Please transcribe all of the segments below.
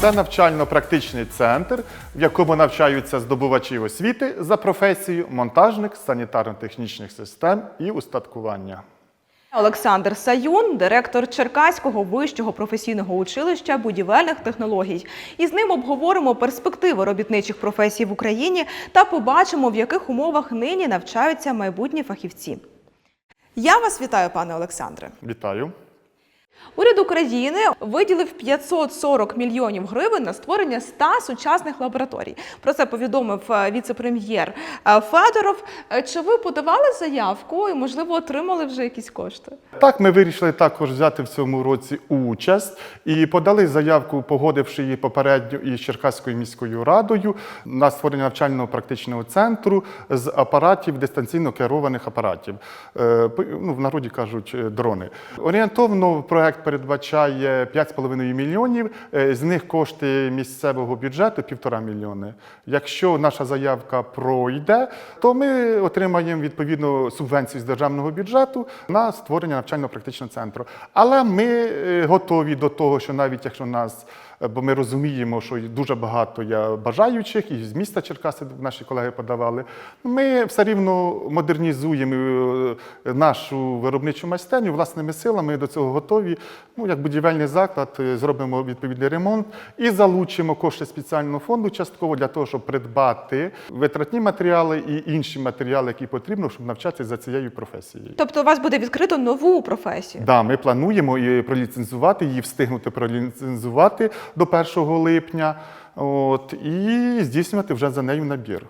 Це навчально-практичний центр, в якому навчаються здобувачі освіти за професією монтажник санітарно-технічних систем і устаткування. Олександр Саюн, директор Черкаського вищого професійного училища будівельних технологій. І з ним обговоримо перспективи робітничих професій в Україні та побачимо, в яких умовах нині навчаються майбутні фахівці. Я вас вітаю, пане Олександре. Вітаю. Уряд України виділив 540 мільйонів гривень на створення 100 сучасних лабораторій. Про це повідомив е, віце-прем'єр е, Федоров. Е, Чи ви подавали заявку і, можливо, отримали вже якісь кошти? Так, ми вирішили також взяти в цьому році участь і подали заявку, погодивши її попередньо із Черкаською міською радою на створення навчально-практичного центру з апаратів дистанційно керованих апаратів. Ну, в народі кажуть дрони. Орієнтовно проект передбачає 5,5 мільйонів. е, З них кошти місцевого бюджету 1,5 мільйони. Якщо наша заявка пройде, то ми отримаємо відповідну субвенцію з державного бюджету на створення навчально-практичного центру. Але ми е, готові до того, що навіть якщо нас, бо ми розуміємо, що дуже багато є бажаючих, і з міста Черкаси наші колеги подавали. Ми все рівно модернізуємо е, нашу виробничу майстерню власними силами до цього готові. Ну, як будівельний заклад, е, зробимо відповідний ремонт і залучимо кошти спеціального фонду частково для того, щоб придбати витратні матеріали і інші матеріали, які потрібно, щоб навчатися за цією професією. Тобто у вас буде відкрито нову професію? Да, ми плануємо і проліцензувати її, встигнути проліцензувати до 1 липня. От, і здійснювати вже за нею набір.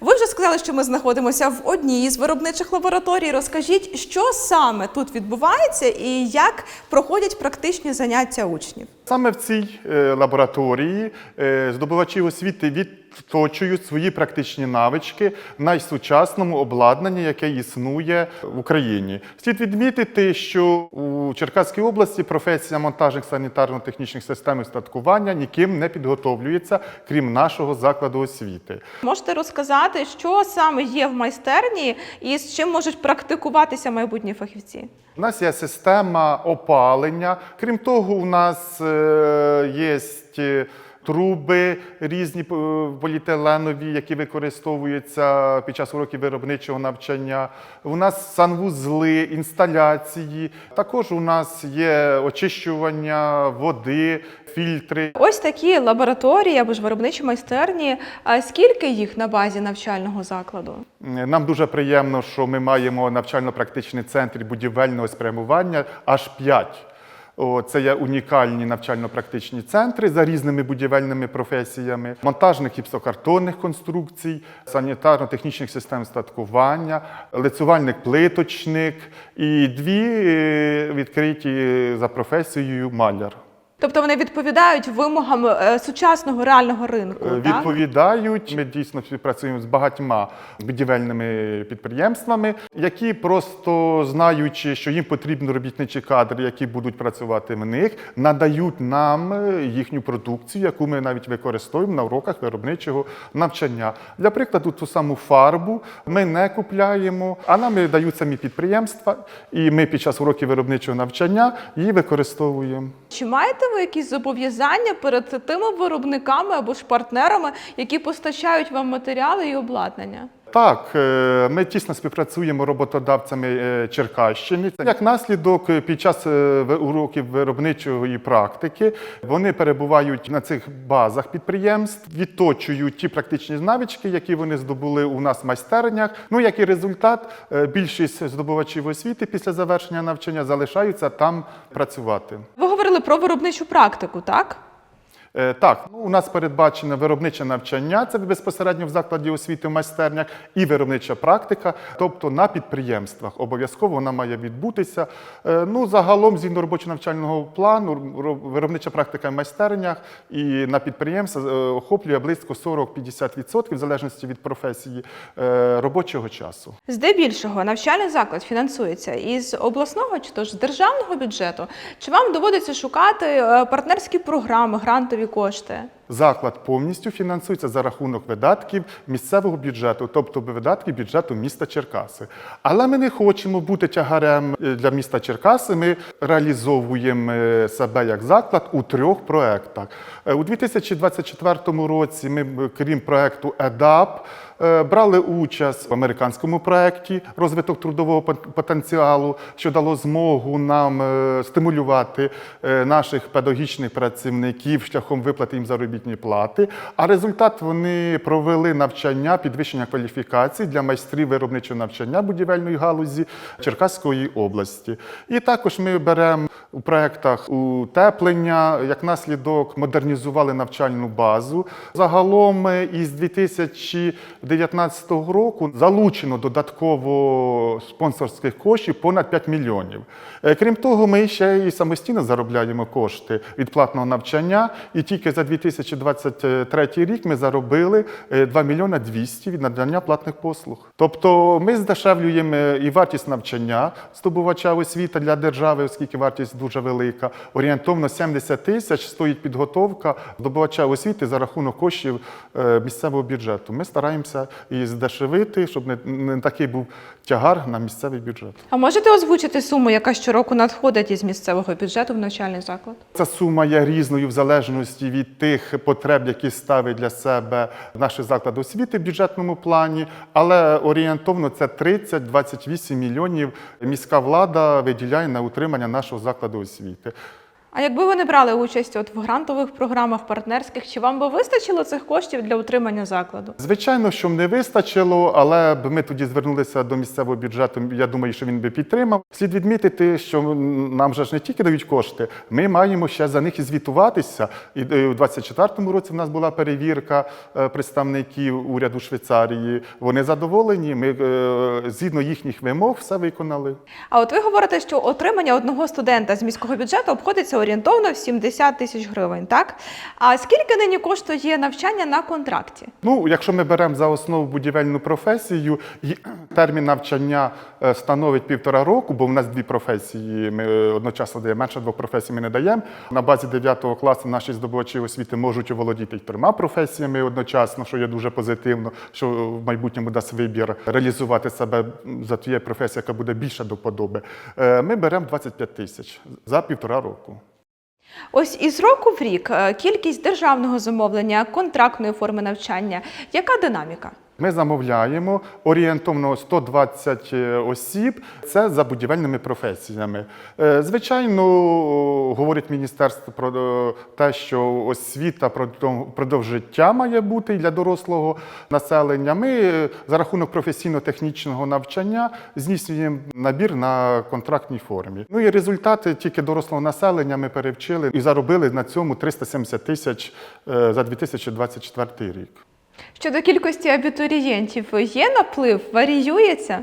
Ви вже сказали, що ми знаходимося в одній з виробничих лабораторій. Розкажіть, що саме тут відбувається і як проходять практичні заняття учнів? Саме в цій е, лабораторії е, здобувачі освіти відточують свої практичні навички в найсучасному обладнанні, яке існує в Україні. Слід відмітити, що у Черкаській області професія монтажних санітарно-технічних систем і устаткування ніким не підготовлюється, крім нашого закладу освіти. Можете розказати, що саме є в майстерні і з чим можуть практикуватися майбутні фахівці? У нас є система опалення. Крім того, у нас е, є е, труби різні е, поліетиленові, які використовуються під час уроків виробничого навчання. У нас санвузли, інсталяції. Також у нас є очищування води, фільтри. Ось такі лабораторії або ж виробничі майстерні. А скільки їх на базі навчального закладу? Нам дуже приємно, що ми маємо навчально-практичний центр будівельного спрямування аж 5. Це є унікальні навчально-практичні центри за різними будівельними професіями, монтажних гіпсокартонних конструкцій, санітарно-технічних систем статкування, лицювальник плиточник і дві е, відкриті за професією маляр. Тобто вони відповідають вимогам е, сучасного реального ринку. Е, так? Відповідають. Ми дійсно співпрацюємо з багатьма будівельними підприємствами, які просто знаючи, що їм потрібні робітничі кадри, які будуть працювати в них, надають нам е, їхню продукцію, яку ми навіть використовуємо на уроках виробничого навчання. Для прикладу, ту саму фарбу ми не купляємо, а нам дають самі підприємства, і ми під час уроків виробничого навчання її використовуємо. Чи маєте ви якісь зобов'язання перед тими виробниками або ж партнерами, які постачають вам матеріали і обладнання? Так, е, ми тісно співпрацюємо роботодавцями е, Черкащини. Як наслідок, е, під час уроків виробничої практики вони перебувають на цих базах підприємств, відточують ті практичні навички, які вони здобули у нас в майстернях. Ну як і результат, більшість здобувачів освіти після завершення навчання залишаються там працювати. Ви говорили про виробничу практику, так? Е, Так, ну, у нас передбачено виробниче навчання, це безпосередньо в закладі освіти в майстернях, і виробнича практика, тобто на підприємствах. Обов'язково вона має відбутися. Е, Ну, загалом, згідно робочого навчального плану, виробнича практика в майстернях і на підприємствах е, охоплює близько 40-50% в залежності від професії робочого часу. Здебільшого навчальний заклад фінансується із обласного чи то ж з державного бюджету. Чи вам доводиться шукати партнерські програми, грантові кошти? Заклад повністю фінансується за рахунок видатків місцевого бюджету, тобто видатків бюджету міста Черкаси. Але ми не хочемо бути тягарем е, для міста Черкаси. Ми реалізовуємо е, себе як заклад у трьох проєктах. Е, У 2024 році ми, крім проєкту ЕДАП, брали участь в американському проєкті розвиток трудового потенціалу, що дало змогу нам стимулювати наших педагогічних працівників шляхом виплати їм заробітної плати. А результат вони провели навчання, підвищення кваліфікацій для майстрів виробничого навчання будівельної галузі Черкаської області. І також ми беремо у проєктах утеплення, як наслідок модернізували навчальну базу. Загалом е, із 2019 року залучено додатково спонсорських коштів понад 5 мільйонів. Е, Крім того, ми ще і самостійно заробляємо кошти від платного навчання. І тільки за 2023 рік ми заробили е, 2 мільйона 200 від надання платних послуг. Тобто ми здешевлюємо е, і вартість навчання здобувача освіти для держави, оскільки вартість дуже велика. Орієнтовно 70 тисяч стоїть підготовка здобувача освіти за рахунок коштів е, місцевого бюджету. Ми стараємося і здешевити, щоб не, не такий був тягар на місцевий бюджет. А можете озвучити суму, яка щороку надходить із місцевого бюджету в навчальний заклад? Ця сума є різною в залежності від тих потреб, які ставить для себе наш заклад освіти в бюджетному плані, але орієнтовно це 30-28 мільйонів міська влада виділяє на утримання нашого закладу освіти. А якби ви не брали участь от в грантових програмах партнерських, чи вам би вистачило цих коштів для утримання закладу? Звичайно, що не вистачило, але б ми тоді звернулися до місцевого бюджету. Я думаю, що він би підтримав. Слід відмітити, що нам же ж не тільки дають кошти, ми маємо ще за них і звітуватися. І е, у 24-му році в нас була перевірка е, представників уряду Швейцарії. Вони задоволені. Ми е, згідно їхніх вимог все виконали. А от ви говорите, що отримання одного студента з міського бюджету обходиться орієнтовно в 70 тисяч гривень, так? А скільки нині коштує навчання на контракті? Ну, якщо ми беремо за основу будівельну професію, термін навчання е, становить півтора року, бо в нас дві професії. Ми е, одночасно даємо менше двох професій. Ми не даємо. На базі 9 класу наші здобувачі освіти можуть оволодіти трьома професіями одночасно, що є дуже позитивно, що в майбутньому дасть вибір реалізувати себе за тією професією, яка буде більше до подоби. Е, Ми беремо 25 тисяч за півтора року. Ось із року в рік е, кількість державного замовлення, контрактної форми навчання. Яка динаміка? Ми замовляємо орієнтовно 120 осіб. Це за будівельними професіями. Е, Звичайно, говорить міністерство про е, те, що освіта продов- впродовж життя має бути для дорослого населення. Ми е, за рахунок професійно-технічного навчання здійснюємо набір на контрактній формі. Ну і результати тільки дорослого населення ми перевчили і заробили на цьому 370 тисяч е, за 2024 рік. Щодо кількості абітурієнтів, є наплив, варіюється?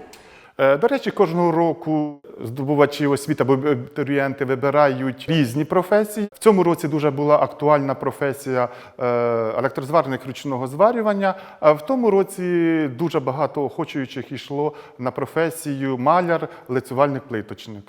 Е, До речі, кожного року здобувачі освіти або абітурієнти вибирають різні професії. В цьому році дуже була актуальна професія е, електрозварник ручного зварювання. А в тому році дуже багато охочуючих йшло на професію маляр, лицювальник плиточник.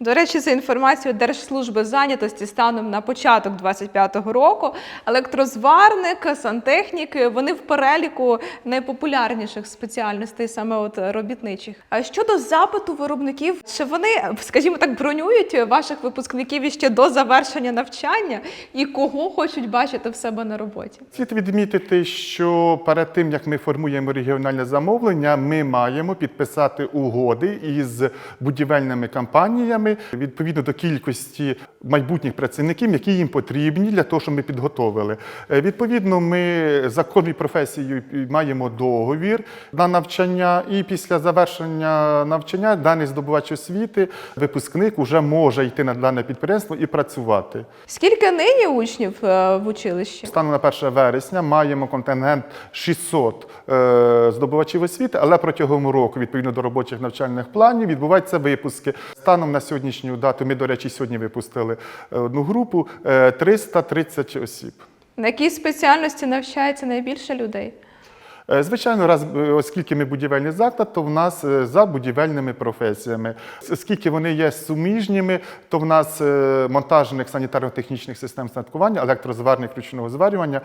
До речі, за інформацією Держслужби зайнятості станом на початок 2025 року, електрозварник, сантехніки вони в переліку найпопулярніших спеціальностей, саме от робітничих. А щодо запиту виробників, чи вони, скажімо так, бронюють ваших випускників іще до завершення навчання і кого хочуть бачити в себе на роботі? Слід відмітити, що перед тим як ми формуємо регіональне замовлення, ми маємо підписати угоди із будівельними компаніями відповідно до кількості майбутніх працівників, які їм потрібні для того, щоб ми підготовили. Е, Відповідно, ми за кожною професією маємо договір на навчання, і після завершення навчання даний здобувач освіти, випускник, вже може йти на дане підприємство і працювати. Скільки нині учнів е, в училищі? Станом на 1 вересня маємо контингент 600 е, здобувачів освіти, але протягом року, відповідно до робочих навчальних планів, відбуваються випуски. Станом на сьогоднішню дату, ми, до речі, сьогодні випустили е, одну групу е, 330 осіб. На якій спеціальності навчається найбільше людей? Е, Звичайно, раз, е, оскільки ми будівельний заклад, то в нас е, за будівельними професіями. Оскільки вони є суміжніми, то в нас монтажних санітарно-технічних систем снаткування, електрозварних ручного зварювання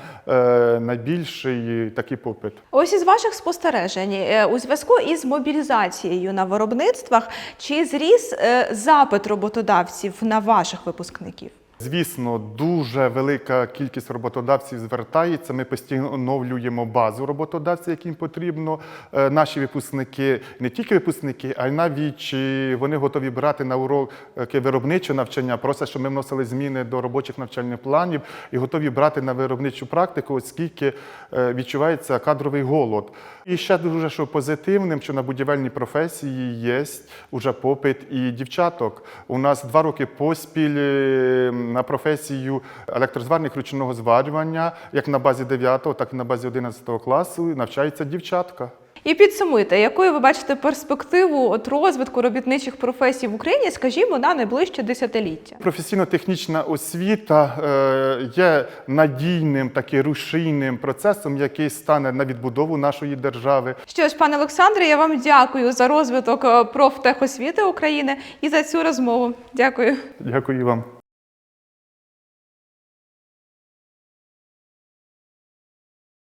найбільший такий попит. Ось із ваших спостережень у зв'язку із мобілізацією на виробництвах чи зріс запит роботодавців на ваших випускників? Звісно, дуже велика кількість роботодавців звертається. Ми постійно оновлюємо базу роботодавців, яким потрібно. Е, Наші випускники, не тільки випускники, а й навіть вони готові брати на уроки виробничого навчання, просять, щоб ми вносили зміни до робочих навчальних планів і готові брати на виробничу практику, оскільки е, відчувається кадровий голод. І ще дуже що позитивним, що на будівельній професії є уже попит і дівчаток. У нас два роки поспіль е, на професію електрозварник ручного зварювання, як на базі 9, так і на базі 11 класу, навчається дівчатка. І підсумуйте, якою ви бачите перспективу от розвитку робітничих професій в Україні, скажімо, на найближче десятиліття? Професійно-технічна освіта е, є надійним таким рушійним процесом, який стане на відбудову нашої держави. Що ж, пане Олександре, я вам дякую за розвиток е, профтехосвіти України і за цю розмову. Дякую. Дякую вам.